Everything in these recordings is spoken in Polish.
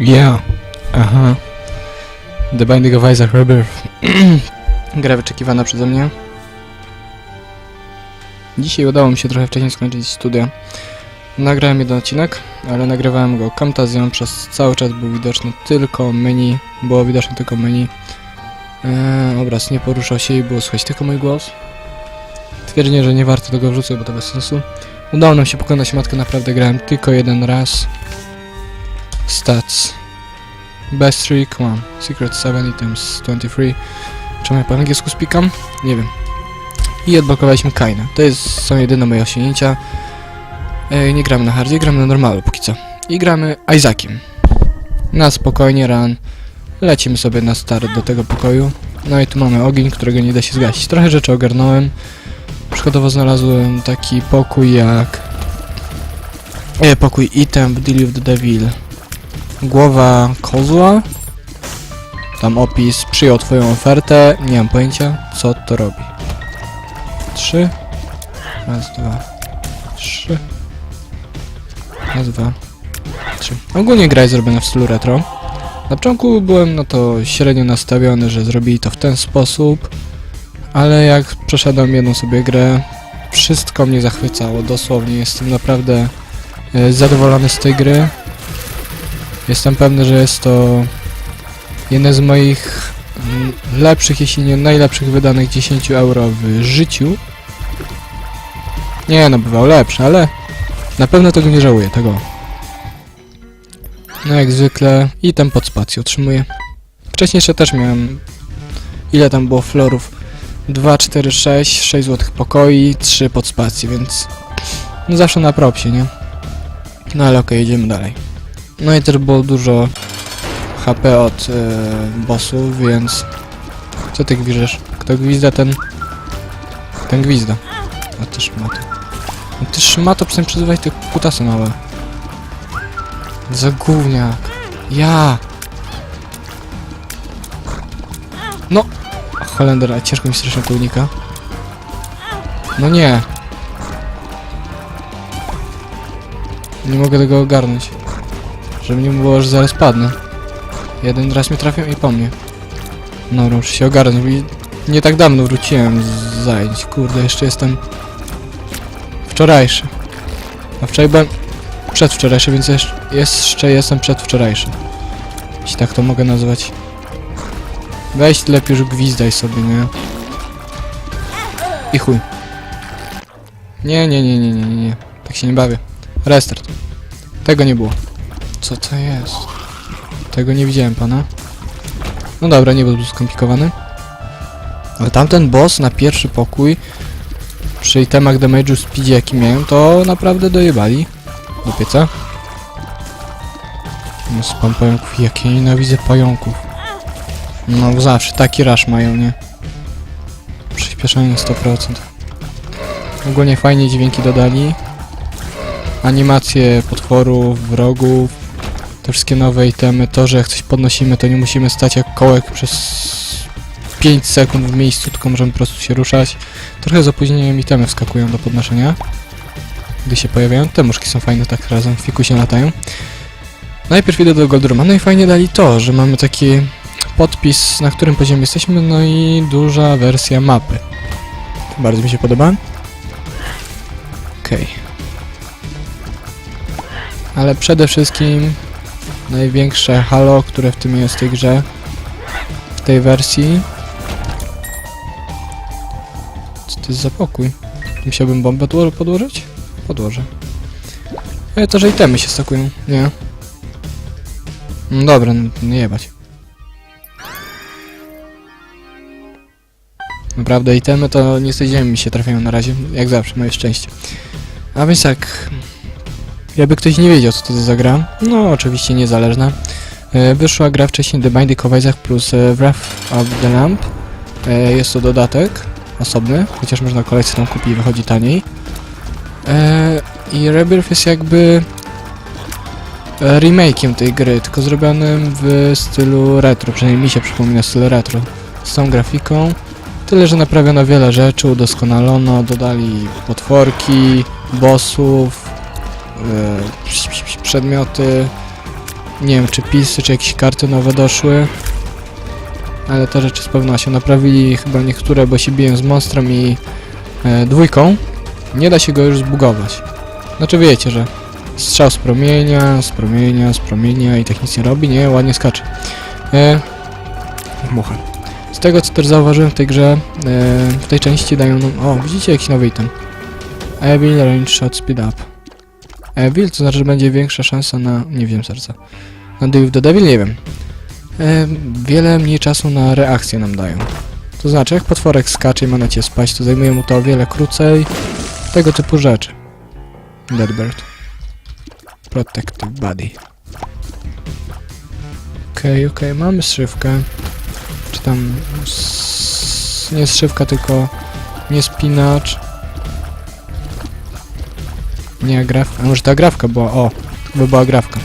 Yeah. Aha. The Binding of Isaac Rebirth. Gra wyczekiwana przeze mnie. Dzisiaj udało mi się trochę wcześniej skończyć studia. Nagrałem jeden odcinek, ale nagrywałem go Camtasią, przez cały czas był widoczny tylko menu, było widoczne tylko menu. Eee, obraz nie poruszał się i było słychać tylko mój głos. Twierdzenie, że nie warto tego wrzucać, bo to bez sensu. Udało nam się pokonać matkę, naprawdę grałem tylko jeden raz. Stats. Best streak 1. Secret 7 items 23. Czemu ja po angielsku spikam? Nie wiem. I odblokowaliśmy Kaina. To jest, są jedyne moje osiągnięcia. E, nie gramy na hardzie, gramy na normalu póki co. I gramy Isaaciem. Na spokojnie, run. Lecimy sobie na start do tego pokoju. No i tu mamy ogień, którego nie da się zgasić. Trochę rzeczy ogarnąłem. Przykładowo znalazłem taki pokój jak... E, pokój item w Deal of the Devil. Głowa kozła. Tam opis przyjął twoją ofertę. Nie mam pojęcia, co to robi. Trzy. Raz, dwa, trzy. Raz, dwa, trzy. Ogólnie gra jest zrobiona w stylu retro. Na początku byłem na to średnio nastawiony, że zrobili to w ten sposób. Ale jak przeszedłem jedną sobie grę, wszystko mnie zachwycało. Dosłownie jestem naprawdę e, zadowolony z tej gry. Jestem pewny, że jest to jeden z moich lepszych, jeśli nie najlepszych wydanych 10 euro w życiu. Nie no, bywał lepszy, ale na pewno tego nie żałuję, tego. No jak zwykle i ten pod spację otrzymuję. Wcześniej jeszcze też miałem... Ile tam było florów? 2, 4, 6, 6 złotych pokoi, 3 pod spację, więc... No zawsze na propsie, nie? No ale okej, idziemy dalej. No i też było dużo HP od e, bossów, więc... Co ty gwizdzisz? Kto gwizda, ten... Ten gwizda. A ty szmato. No ty szmato, przynajmniej przyzywaj te kutasy małe. Za gówniak. Ja! No! Holender, a ciężko mi strasznie to unika. No nie! Nie mogę tego ogarnąć. Żeby nie było, że zaraz padnę. Jeden raz mnie trafią i po mnie. No, muszę się ogarnąć. Nie tak dawno wróciłem z zajęć. Kurde, jeszcze jestem... Wczorajszy. A wczoraj byłem... Przedwczorajszy, więc jeszcze, jestem przedwczorajszy. Jeśli tak to mogę nazwać. Weź lepiej już gwizdaj sobie, nie? I chuj. Nie, nie, nie, nie, nie, nie. Tak się nie bawię. Restart. Tego nie było. Co to jest? Tego nie widziałem pana. No dobra, nie był skomplikowany. Ale tamten boss na pierwszy pokój przy itemach damage'u speedzie jaki miałem, to naprawdę dojebali. Do pieca. No spam pająków, jakie nienawidzę pająków. No zawsze, taki rush mają, nie? Przyspieszenie 100%. Ogólnie fajnie dźwięki dodali. Animacje potworów, wrogów, te wszystkie nowe itemy, to, że jak coś podnosimy, to nie musimy stać jak kołek przez 5 sekund w miejscu, tylko możemy po prostu się ruszać. Trochę z opóźnieniem itemy wskakują do podnoszenia. Gdy się pojawiają, te muszki są fajne, tak razem w fiku się latają. Najpierw idę do Goldruma, no i fajnie dali to, że mamy taki podpis, na którym poziomie jesteśmy, no i duża wersja mapy. Bardzo mi się podoba. Okej. Ale przede wszystkim największe halo, które w tym jest w tej grze, w tej wersji. Co to jest za pokój? Musiałbym bombę podłożyć? Podłożę. Ale to, że itemy się stakują, nie? No dobra, no, nie jebać. Naprawdę itemy to nie z mi się trafiają na razie, jak zawsze, moje szczęście. A więc tak, jakby ktoś nie wiedział co to za gra, no oczywiście niezależna. E, wyszła gra wcześniej The Binding of Isaac plus e, Wrath of the Lamp. E, jest to dodatek osobny, chociaż można kolekcję tam kupić wychodzi taniej. I Rebirth jest jakby remake'iem tej gry, tylko zrobionym w stylu retro, przynajmniej mi się przypomina styl retro. Z tą grafiką. Tyle, że naprawiono wiele rzeczy, udoskonalono, dodali potworki, bossów, przedmioty, Nie wiem, czy pisy, czy jakieś karty nowe doszły. Ale te rzeczy z pewnością naprawili chyba niektóre, bo się biłem z monstrem i e, dwójką. Nie da się go już zbugować. Znaczy wiecie, że strzał z promienia, z promienia, z promienia i tak nic nie robi, nie? Ładnie skacze. E, mucha. Z tego co też zauważyłem w tej grze, e, w tej części dają nam... O, widzicie jakiś nowy item. Evil Range Shot Speed Up. Evil, to znaczy, że będzie większa szansa na... nie wiem serca. Na Deal the Devil? Nie wiem. E, wiele mniej czasu na reakcję nam dają. To znaczy, jak potworek skacze i ma na cię spaść, to zajmuje mu to o wiele krócej. Tego typu rzeczy. Deadbird. Protective Body. Okej, okej, mamy strzywkę. Czy tam... Nie strzywka, tylko... Nie spinacz. Nie agrafka. A może ta agrafka była? O, to by była agrafka.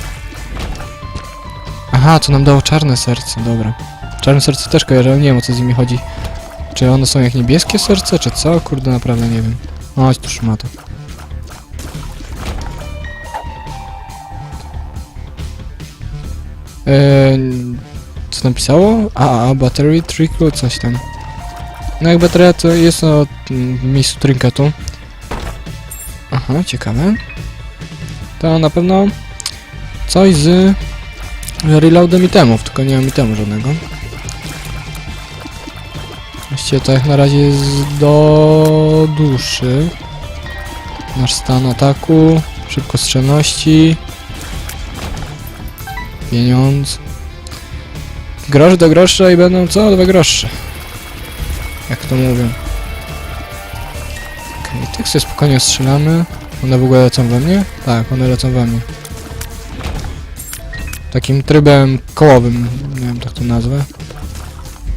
Aha, to nam dało czarne serce, dobra. Czarne serce też kojarzę, nie wiem o co z nimi chodzi. Czy one są jak niebieskie serce, czy co? Kurde, naprawdę nie wiem. Chodź tu szmato. Eee, co napisało? A, a, battery trickle, coś tam. No jak bateria to jest no, mm, miejscu trinketu. Aha, ciekawe. To na pewno coś z reloadem itemów, tylko nie mam itemu żadnego. Właściwie to jak na razie jest do duszy. Nasz stan ataku, szybkostrzelności, pieniądz. Grosz do grosza i będą co? Dwa grosze. Jak to mówią. Tak sobie spokojnie strzelamy. One w ogóle lecą we mnie? Tak, one lecą we mnie. Takim trybem kołowym, nie wiem tak to nazwę.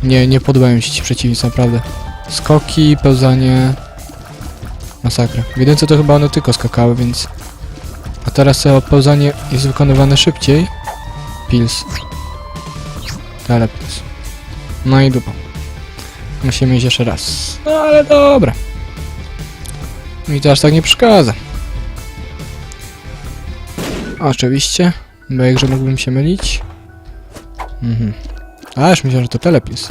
Nie, nie podobają się ci przeciwnicy, naprawdę. Skoki, pełzanie... Masakra. W jedynce to chyba one tylko skakały, więc... A teraz to pełzanie jest wykonywane szybciej. Pils. Telepils. No i dupa. Musimy iść jeszcze raz. No ale dobra. Mi to aż tak nie przeszkadza. Oczywiście. Bo jakże mógłbym się mylić? Mhm. A, już myślałem, że to telepis.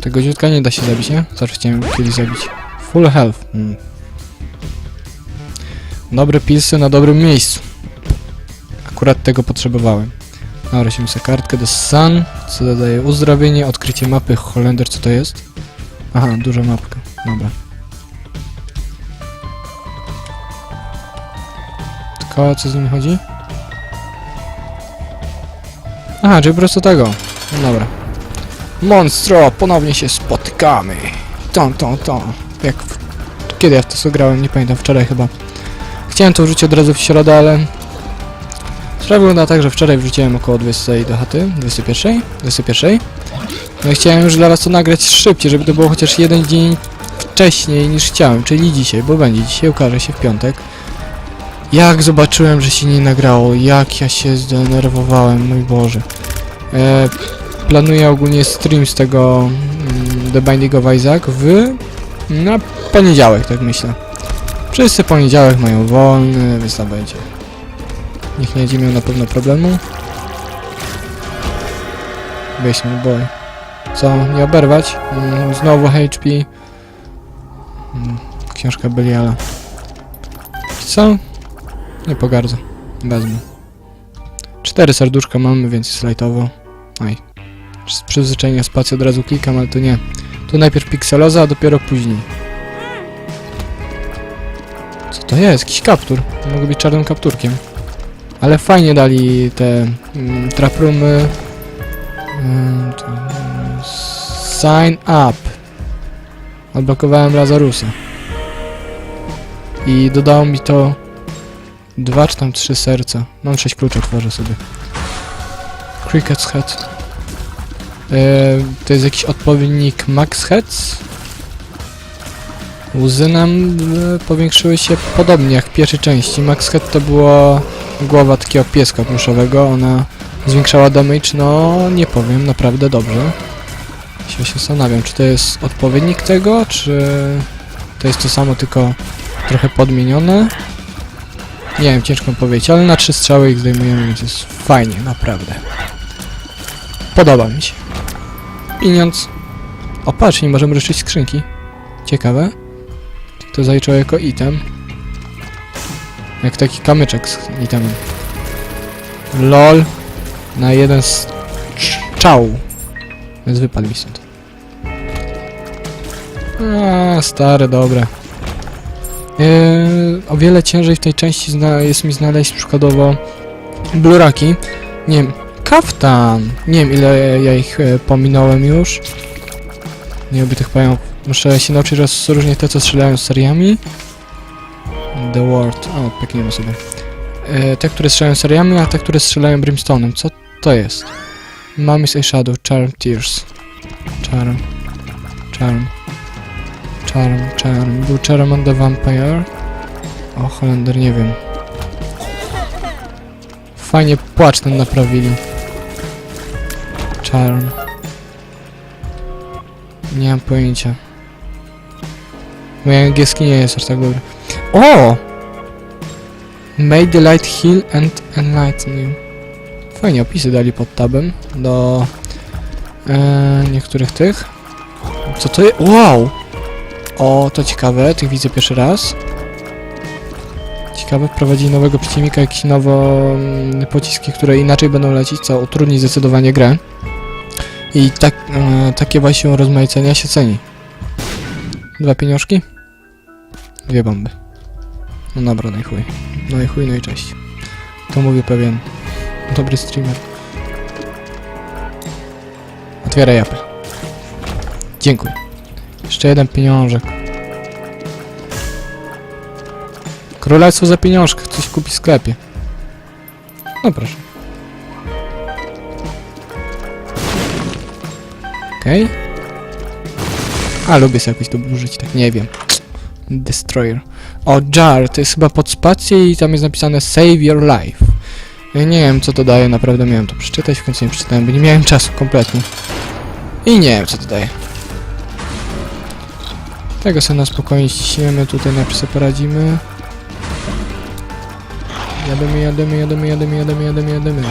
Tego dziutka nie da się zabić, nie? Zawsze chciałem kiedyś zabić. Full health. Mm. Dobre pilsy na dobrym miejscu. Akurat tego potrzebowałem. Dobra, sobie kartkę do Sun, co dodaje uzdrowienie, odkrycie mapy Holender, co to jest? Aha, duża mapka. Dobra. O co z nim chodzi? Aha, czyli po prostu tego. No Dobra. Monstro, ponownie się spotykamy. Tą, tą, tą. Jak w... Kiedy ja w to grałem? Nie pamiętam, wczoraj chyba. Chciałem to wrzucić od razu w środę, ale... Sprawa wygląda tak, że wczoraj wrzuciłem około 20 do chaty, 21, 21. No i chciałem już dla was to nagrać szybciej, żeby to było chociaż jeden dzień wcześniej niż chciałem, czyli dzisiaj, bo będzie dzisiaj, ukaże się w piątek. Jak zobaczyłem, że się nie nagrało, jak ja się zdenerwowałem, mój Boże. E, planuję ogólnie stream z tego mm, The Binding of Isaac w... na poniedziałek, tak myślę. Wszyscy poniedziałek mają wolny, więc tam będzie. Nikt nie będzie miał na pewno problemu. Basement Boy. Co? Nie oberwać? Mm, znowu HP. Mm, książka Beliala. Co? Nie pogardzę. Wezmę. Cztery serduszka mamy, więc jest lightowo. Oj. Z przyzwyczajenia spacji od razu klikam, ale to nie. Tu najpierw pikseloza, a dopiero później. Co to jest? Jakiś kaptur. Mogę być czarnym kapturkiem. Ale fajnie dali te mm, traproomy. To, mm, sign up. Odblokowałem Lazarusa. I dodało mi to dwa czy tam trzy serca. Mam sześć kluczy, otworzę sobie. Cricket's Head. E, to jest jakiś odpowiednik Max Heads. Łzy nam e, powiększyły się podobnie jak w pierwszej części. Max Head to była głowa takiego pieska pluszowego. Ona zwiększała damage, no nie powiem, naprawdę dobrze. Się, się zastanawiam, czy to jest odpowiednik tego, czy to jest to samo, tylko trochę podmienione. Nie wiem, ciężko powiedzieć, ale na trzy strzały ich zdejmujemy, więc jest fajnie, naprawdę. Podoba mi się. Pieniądz. O, patrz, nie możemy ruszyć skrzynki. Ciekawe. To zaliczyło jako item. Jak taki kamyczek z itemem. LOL. Na jeden strzał. Więc wypadł mi stąd. A, stare, dobre. Yy, o wiele ciężej w tej części jest mi znaleźć przykładowo bluraki. Nie wiem, kaftan. Nie wiem ile ja ich e, pominąłem już. Nie lubię tych pająków. Muszę się nauczyć rozróżniać te, co strzelają seriami. The Ward. O, pykniemy sobie. E, te, które strzelają seriami, a te, które strzelają brimstone'em. Co to jest? Mummy's a Shadow. Charm Tears. Charm. Charm. Charm, Charm. Był Charm on the Vampire. O, Holender, nie wiem. Fajnie płacz ten naprawili. Charm. Nie mam pojęcia. Mój angielski nie jest aż tak dobry. O! May the light heal and enlighten you. Fajnie opisy dali pod tabem do e, niektórych tych. Co to jest? Wow! O, to ciekawe, tych widzę pierwszy raz. Ciekawe, wprowadzili nowego przeciwnika, jakieś nowo mm, pociski, które inaczej będą lecieć, co utrudni zdecydowanie grę. I tak, e, takie właśnie rozmaicenia się ceni. Dwa pieniążki? Dwie bomby. No dobra, no i chuj. No i chuj, no i cześć. To mówię pewien dobry streamer. Otwieraj japę. Dziękuję. Jeszcze jeden pieniążek. Królestwo za pieniążek. Coś kupi w sklepie. No proszę. Okej. A, lubię sobie jakoś to użyć, tak nie wiem. Destroyer. O, jar, to jest chyba pod spację i tam jest napisane Save Your Life. Ja nie wiem, co to daje, naprawdę miałem to przeczytać, w końcu nie przeczytałem, bo nie miałem czasu kompletnie. I nie wiem, co to daje. Tego sobie na spokojnie ściśniemy, tutaj najpierw sobie poradzimy. Jadymy, jadymy, jadymy, jadymy, jadymy, jadymy, jadymy.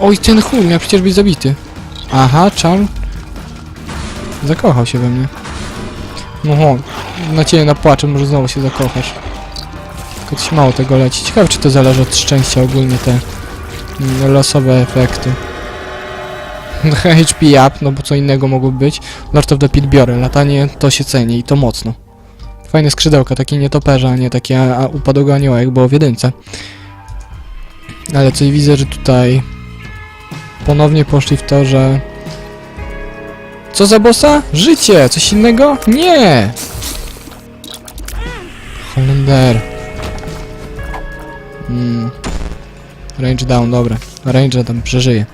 Oj, ten chuj miał przecież być zabity. Aha, Charm. Zakochał się we mnie. No ho, na ciebie napłaczę, może znowu się zakochasz. Tylko coś mało tego leci. Ciekawe, czy to zależy od szczęścia ogólnie te losowe efekty. HP up, no bo co innego mogłoby być. Lord of the Pit biorę, latanie to się ceni i to mocno. Fajne skrzydełka, takie nietoperze, a nie takie upadłego anioła, jak było w jedynce. Ale coś widzę, że tutaj ponownie poszli w to, że... Co za bossa? Życie! Coś innego? Nie! Holender. Mm. Range down, dobra. Range tam przeżyje.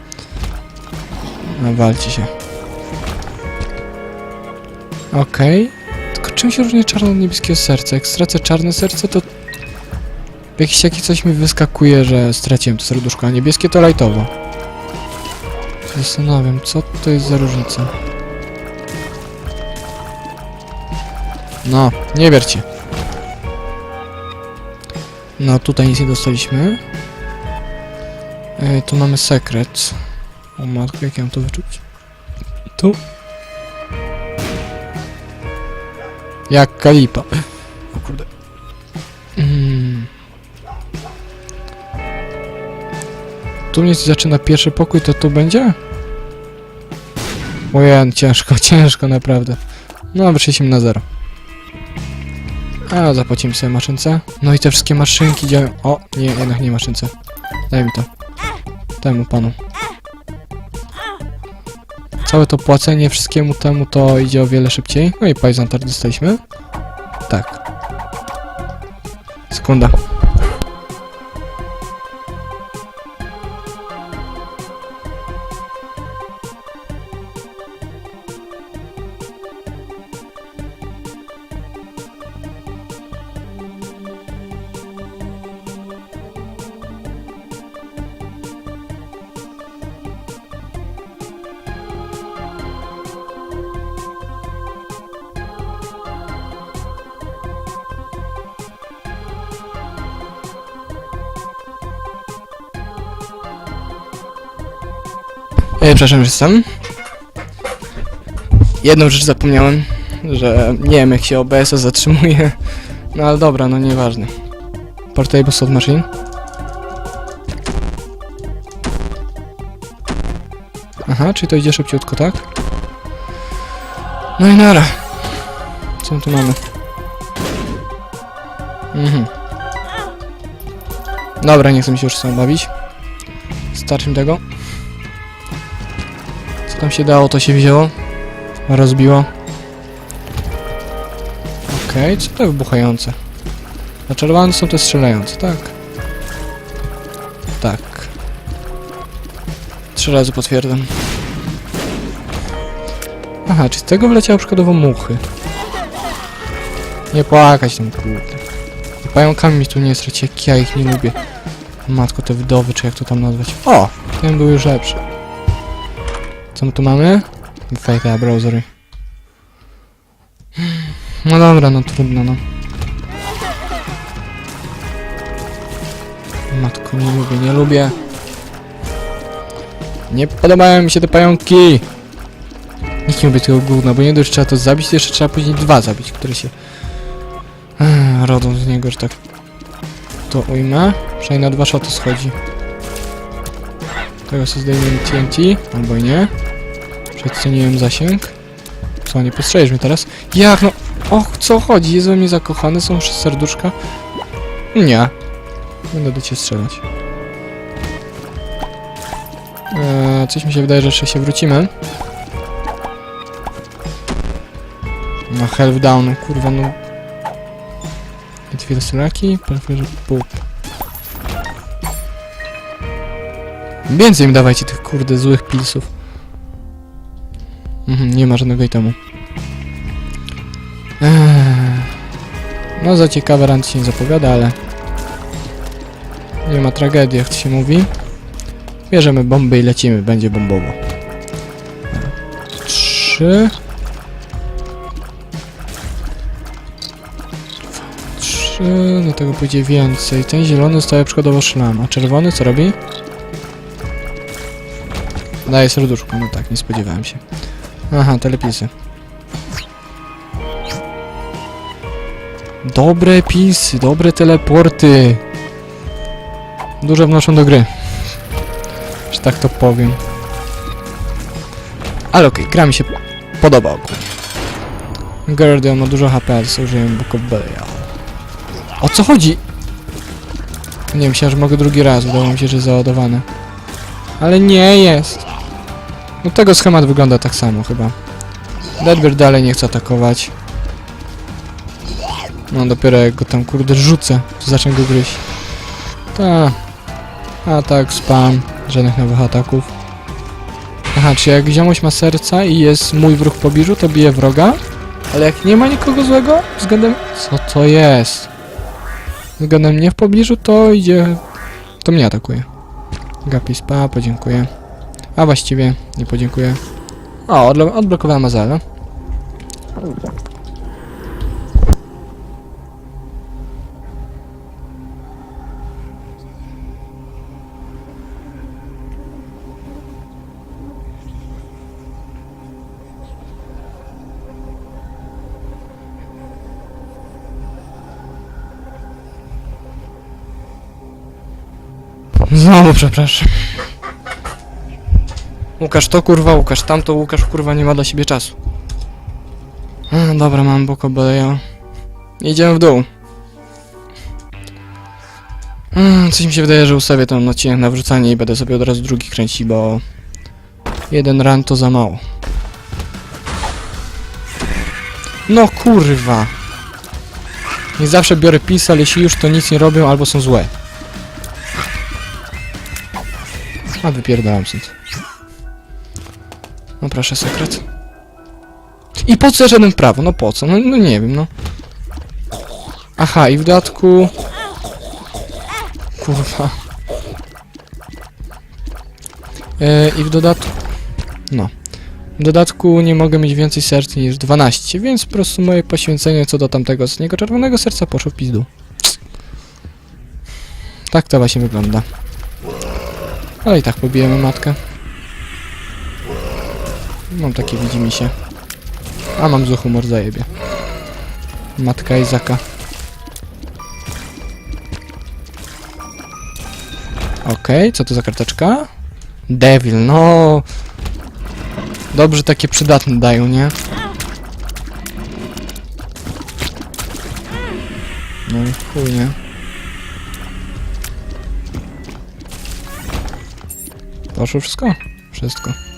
A walcie się. Okej. Tylko czym się różni czarne od niebieskiego serca? Jak stracę czarne serce, to... Jakieś takie coś mi wyskakuje, że straciłem to serduszko, a niebieskie to lightowo. Zastanawiam, co to jest za różnica. No, nie wiercie. No, tutaj nic nie dostaliśmy. E, tu mamy sekret. O matko, jak ja mam to wyczuć? Tu? Jak kalipa. O kurde. Mm. Tu mnie zaczyna pierwszy pokój, to tu będzie? Ojej, ciężko, ciężko naprawdę. No, wyszliśmy na zero. A, zapłacimy sobie maszynce. No i te wszystkie maszynki działają... O, nie, jednak nie maszynce. Daj mi to. Temu panu. Całe to płacenie wszystkiemu temu to idzie o wiele szybciej. No i Poison Tart dostaliśmy. Tak. Sekunda. E, przepraszam, że jestem. Jedną rzecz zapomniałem, że nie wiem jak się OBS zatrzymuje. No ale dobra, no nieważne. Portable Slot Machine. Aha, czyli to idzie szybciutko, tak? No i nara. Co tu mamy? Mhm. Dobra, nie chcę mi się już tą bawić. Starczy tego. Tam się dało, to się wzięło. Rozbiło. Okej, co to wybuchające? Zaczarowane są te strzelające, tak? Tak. Trzy razy potwierdzam. Aha, czy z tego wleciały przykładowo muchy? Nie płakać tam, kurde. I Pająkami mi tu nie straci, jak ja ich nie lubię. Matko, te wdowy, czy jak to tam nazwać. O! Ten był już lepszy. Co my tu mamy? Fake browsery. No dobra, no trudno, no. Matko, nie lubię, nie lubię. Nie podobają mi się te pająki. Nikt nie lubi tego gówna, bo nie dość trzeba to zabić, to jeszcze trzeba później dwa zabić, które się rodzą z niego, że tak to ujmę. Przynajmniej na dwa szoty schodzi. Tego sobie zdejmiemy TNT, albo nie. Przeceniłem zasięg. Co, nie postrzelisz mnie teraz? Jak no? Och, co chodzi? Jest we mnie zakochany, są serduszka? Nie. Będę do ciebie strzelać. Eee, coś mi się wydaje, że jeszcze się wrócimy. No, health down, kurwa, no. Dwie strzelaki, prawie pół. Więcej mi dawajcie tych kurde złych pilsów. Nie ma żadnego itemu. Eee. No za ciekawe rand się nie zapowiada, ale... Nie ma tragedii, jak to się mówi. Bierzemy bomby i lecimy, będzie bombowo. Trzy... Trzy... Do tego pójdzie więcej. Ten zielony staje przykładowo szlam, a czerwony co robi? Daje serduszko, no tak, nie spodziewałem się. Aha, telepisy. Dobre pisy, dobre teleporty. Dużo wnoszą do gry. Że tak to powiem. Ale okej, gra mi się podoba ogólnie. Guardian ma dużo HP, ale sobie użyłem Book of. O co chodzi? Nie, myślałem, że mogę drugi raz, wydawało mi się, że załadowane. Ale nie jest. No tego schemat wygląda tak samo chyba. Deadbird dalej nie chce atakować. No dopiero jak go tam kurde rzucę, to zacznę go gryźć. Ta. Atak, spam, żadnych nowych ataków. Aha, czy jak ziomuś ma serca i jest mój wróg w pobliżu, to bije wroga? Ale jak nie ma nikogo złego względem... Co to jest? Względem mnie w pobliżu, to idzie... To mnie atakuje. Gapi spa, podziękuję. A właściwie, nie podziękuję. O, odblo odblokowałem Azalę. Znowu przepraszam. Łukasz to kurwa, Łukasz tamto, Łukasz kurwa nie ma dla siebie czasu. Dobra, mam boko Beleja. Idziemy w dół. Coś mi się wydaje, że ustawię ten odcinek na wrzucanie i będę sobie od razu drugi kręcić, bo jeden run to za mało. No kurwa. Nie zawsze biorę pis, ale jeśli już to nic nie robią albo są złe. A wypierdalam stąd. No proszę, sekret. I po co ja w prawo? No po co? No, no nie wiem, no. Aha, i w dodatku... Kurwa. E, I w dodatku... No. W dodatku nie mogę mieć więcej serc niż 12, więc po prostu moje poświęcenie co do tamtego ostatniego czerwonego serca poszło w pizdu. Tak to właśnie wygląda. Ale i tak pobijemy matkę. Mam takie widzimy się. A mam zły humor, zajebie. Matka Izaka. Okej, co to za karteczka? Devil, no. Dobrze takie przydatne dają, nie? No i chuj, nie? Poszło wszystko? Wszystko.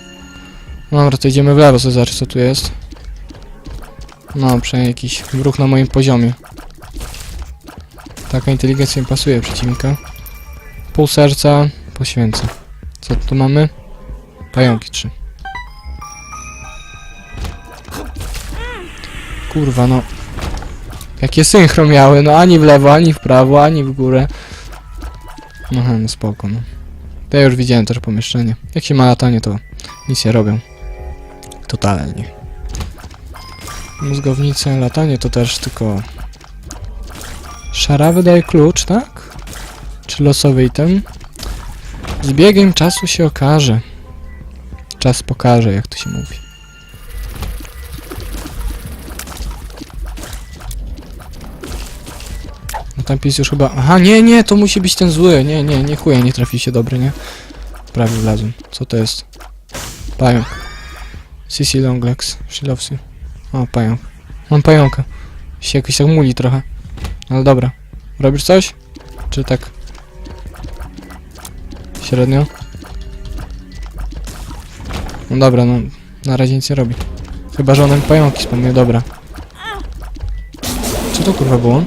Dobra, to idziemy w lewo, sobie zobaczyć co tu jest. No, przynajmniej jakiś ruch na moim poziomie. Taka inteligencja mi pasuje przeciwnika. Pół serca poświęcę. Co tu mamy? Pająki trzy. Kurwa, no. Jakie synchro miały, no ani w lewo, ani w prawo, ani w górę. No, no spoko, no. Ja już widziałem też pomieszczenie. Jak się ma latanie, to nic robią. Totalnie. Mózgownice, latanie to też tylko... Szara wydaje klucz, tak? Czy losowy item? Z biegiem czasu się okaże. Czas pokaże, jak to się mówi. No tam pis już chyba... Aha, nie, nie, to musi być ten zły. Nie, nie, nie chuja, nie trafi się dobry, nie? Prawie wlazłem. Co to jest? Pająk. Sissy Longlegs. You. O, pająk. Mam pająka. Się jakoś tak muli trochę. Ale dobra. Robisz coś? Czy tak? Średnio? No dobra, no. Na razie nic nie robi. Chyba, że on pająki wspomniał, dobra. Co to kurwa było?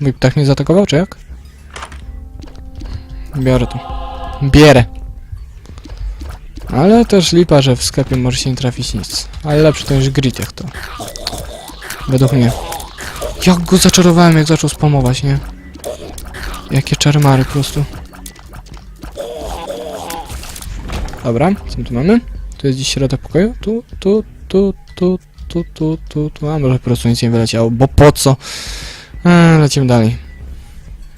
Mój ptak mnie zaatakował, czy jak? Biorę to. Bierę. Ale też lipa, że w sklepie może się nie trafić nic. Ale lepsze to niż grid jak to. Według mnie. Jak go zaczarowałem, jak zaczął spamować, nie? Jakie czarmary po prostu. Dobra, co tu mamy? Tu jest dziś środek pokoju. Tu, tu, tu, tu, tu, tu, tu, tu. A może po prostu nic nie wyleciało, bo po co? Eee, lecimy dalej.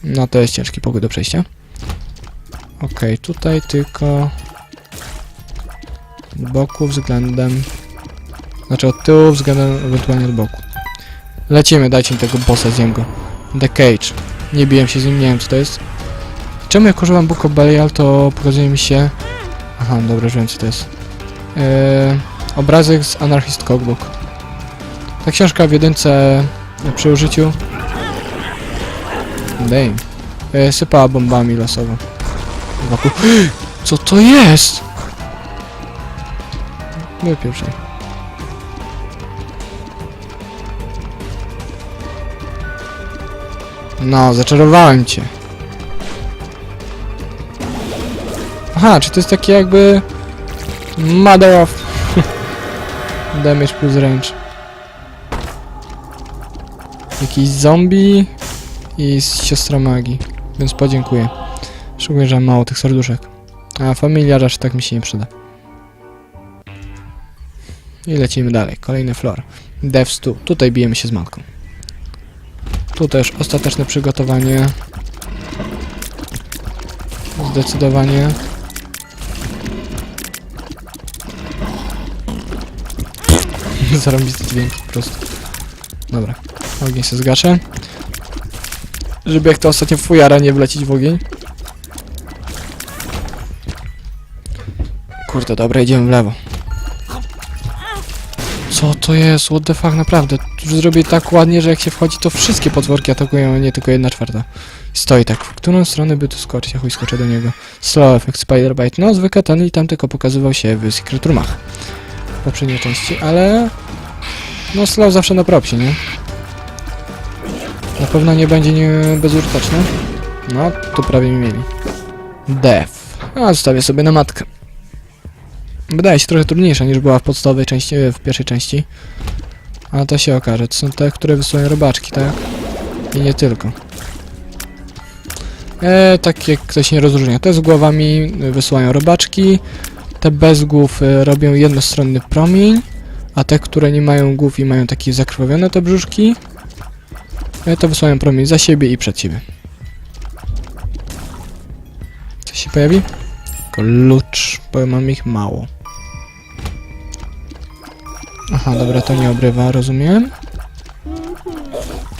No to jest ciężki pokój do przejścia. Okej, tutaj tylko boku względem... Znaczy od tyłu względem ewentualnie od boku. Lecimy, dajcie mi tego bossa, zjem go. The Cage. Nie biłem się z nim, nie wiem co to jest. Czemu jak używam Book of Belial, to pokazuje mi się... Aha, dobra, wiem co to jest. Eee, obrazek z Anarchist Cookbook. Ta książka w jedynce przy użyciu... Damn. Eee, sypała bombami losowo. Co to jest? No, zaczarowałem cię. Aha, czy to jest takie jakby... Mother of... Damage plus range. Jakiś zombie i siostra magii. Więc podziękuję. Szczególnie, że mam mało tych serduszek. A familiar aż tak mi się nie przyda. I lecimy dalej. Kolejny floor. Devs tu. Tutaj bijemy się z matką. Tu też ostateczne przygotowanie. Zdecydowanie. Zarąbiste dźwięki po prostu. Dobra. Ogień się zgaszę. Żeby jak to ostatnio fujara nie wlecieć w ogień. Kurde, dobra, idziemy w lewo. Co to jest? What the fuck, naprawdę. Tu zrobię tak ładnie, że jak się wchodzi, to wszystkie potworki atakują, a nie tylko jedna czwarta. Stoi tak, w którą stronę by tu skoczyć? Ja chuj skoczę do niego. Slow effect, spider bite. No, zwykle ten i tam tylko pokazywał się w Secret Roomach. W poprzedniej części, ale... No, slow zawsze na propsie, nie? Na pewno nie będzie nie bezużyteczny. No, tu prawie mi mieli. Death. A, zostawię sobie na matkę. Wydaje się trochę trudniejsza niż była w podstawowej części, w pierwszej części. Ale to się okaże. To są te, które wysyłają robaczki, tak? I nie tylko. E, tak jak ktoś nie rozróżnia. Te z głowami y, wysyłają robaczki. Te bez głów y, robią jednostronny promień. A te, które nie mają głów i mają takie zakrwawione te brzuszki, e, to wysyłają promień za siebie i przed siebie. Coś się pojawi? Klucz, bo mam ich mało. Aha, dobra, to nie obrywa, rozumiem.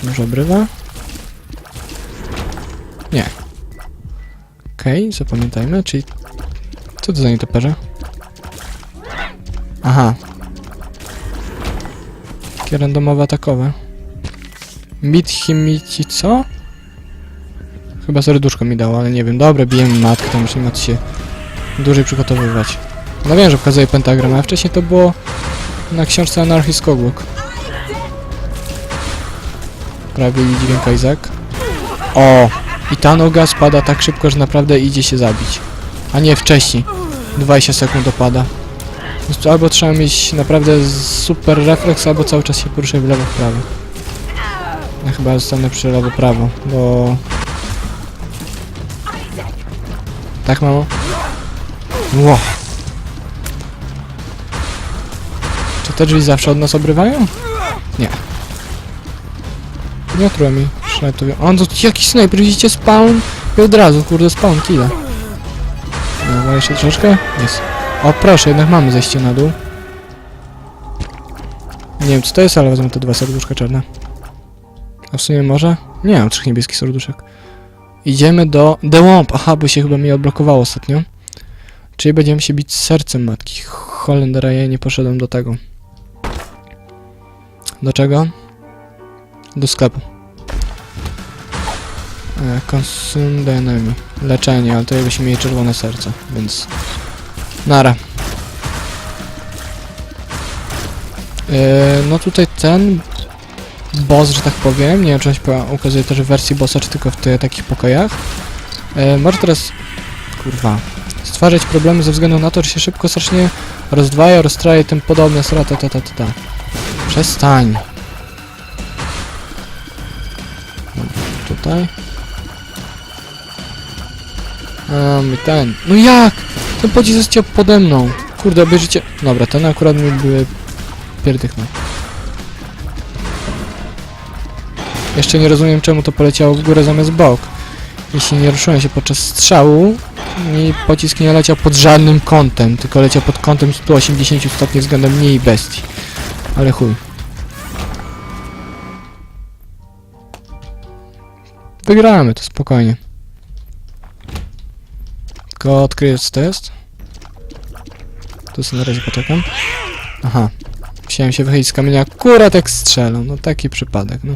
Może obrywa? Nie. Okej, zapamiętajmy, czyli... Co to za nietoperze? Aha. Takie randomowe atakowe. Mit himici co? Chyba serduszko mi dało, ale nie wiem. Dobra, bijemy matkę, to muszę się dłużej przygotowywać. No wiem, że pokazuje pentagram, a wcześniej to było na książce Anarchist Cogbook. Prawie i dźwięk Isaac. O! I ta noga spada tak szybko, że naprawdę idzie się zabić. A nie wcześniej. 20 sekund opada. Albo trzeba mieć naprawdę super refleks, albo cały czas się poruszać w lewo, w prawo. Ja chyba zostanę przy lewo, prawo, bo... Tak, mamo? Ło! Te drzwi zawsze od nas obrywają? Nie. Nie otruła mi. Szlajtują. On to jaki snajper, widzicie spawn? I od razu, kurde, spawn, killa. Dobra, jeszcze troszeczkę? Jest. O, proszę, jednak mamy zejście na dół. Nie wiem, co to jest, ale wezmę te dwa serduszka czarne. A w sumie może? Nie mam trzech niebieskich serduszek. Idziemy do... The Womp! Aha, bo się chyba mi odblokowało ostatnio. Czyli będziemy się bić sercem matki. Holendera, ja nie poszedłem do tego. Do czego? Do sklepu. E. Leczenie, ale to jakbyśmy mieli czerwone serce, więc... Nara. E, no tutaj ten boss, że tak powiem, nie wiem czy on się ukazuje też w wersji bossa, czy tylko w tych takich pokojach. E, może teraz... Kurwa. Stwarzać problemy ze względu na to, że się szybko strasznie rozdwaja, rozstraja i tym podobne strata, ta, ta, ta, ta. Przestań. Tutaj. A, mi ten. No jak? Ten pocisk jest pode mną. Kurde, obejrzycie. Dobra, ten akurat mi były pierdyknął. Jeszcze nie rozumiem, czemu to poleciało w górę zamiast bok. Jeśli nie ruszyłem się podczas strzału, i pocisk nie leciał pod żadnym kątem, tylko leciał pod kątem 180 stopni względem mnie i bestii. Ale chuj. Wygramy to spokojnie. Tylko odkryję jest. Tu sobie na razie poczekam. Aha. Musiałem się wychylić z kamienia akurat jak strzelą. No taki przypadek, no.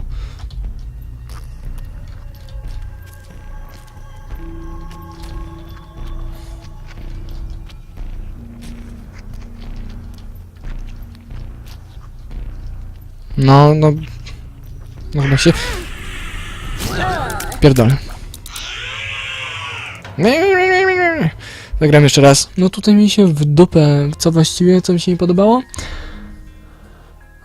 No, no... No chyba się... Pierdolę. Zagram jeszcze raz. No tutaj mi się w dupę, co właściwie, co mi się nie podobało?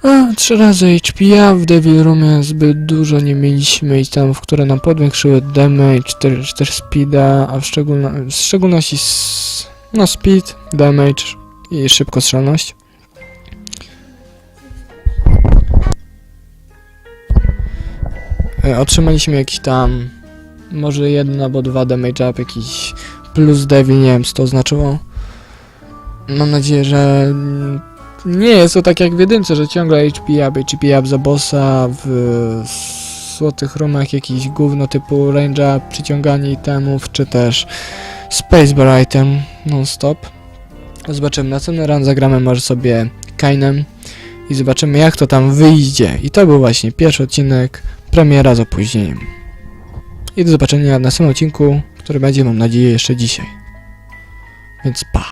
A, trzy razy HP, a w Devil Roomie zbyt dużo nie mieliśmy i tam, w które nam podwiększyły damage, też, też speeda, a w, szczególno, w szczególności s, no speed, damage i szybkostrzelność. Otrzymaliśmy jakiś tam może jeden albo dwa damage up, jakiś plus devil, nie wiem co to oznaczyło. Mam nadzieję, że nie jest to tak jak w jedynce, że ciągle HP up, HP up za bossa, w złotych rumach jakiś gówno typu range up, przyciąganie itemów, czy też spacebar item non-stop. Zobaczymy, następny run zagramy może sobie Kainem i zobaczymy jak to tam wyjdzie. I to był właśnie pierwszy odcinek premiera z opóźnieniem. I do zobaczenia na następnym odcinku, który będzie, mam nadzieję, jeszcze dzisiaj. Więc pa!